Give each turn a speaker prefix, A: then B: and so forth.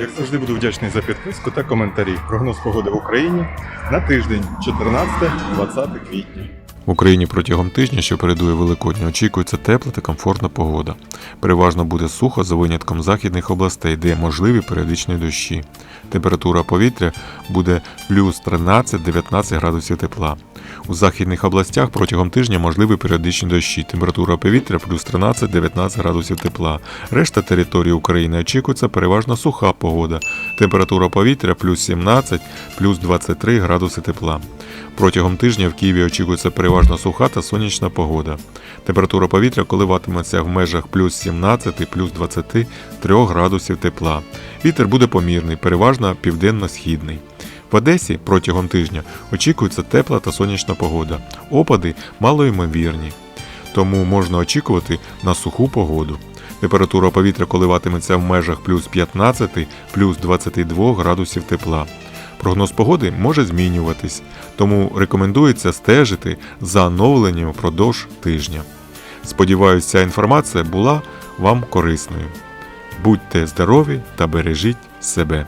A: Як завжди буду вдячний за підписку та коментарі. Прогноз погоди в Україні на тиждень 14-20 квітня.
B: В Україні протягом тижня, що передує Великодню, очікується тепла та комфортна погода. Переважно буде сухо за винятком західних областей, де можливі періодичні дощі. Температура повітря буде плюс 13-19 градусів тепла. У західних областях протягом тижня можливі періодичні дощі. Температура повітря плюс 13-19 градусів тепла. Решта території України очікується переважно суха погода. Температура повітря плюс 17, плюс 23 градуси тепла. Протягом тижня в Києві очікується переважно суха та сонячна погода. Температура повітря коливатиметься в межах плюс 17, плюс 23 градусів тепла. Вітер буде помірний, переважно південно-східний. В Одесі протягом тижня очікується тепла та сонячна погода. Опади малоймовірні, тому можна очікувати на суху погоду. Температура повітря коливатиметься в межах плюс 15, плюс 22 градусів тепла. Прогноз погоди може змінюватись, тому рекомендується стежити за оновленням впродовж тижня. Сподіваюся, ця інформація була вам корисною. Будьте здорові та бережіть себе.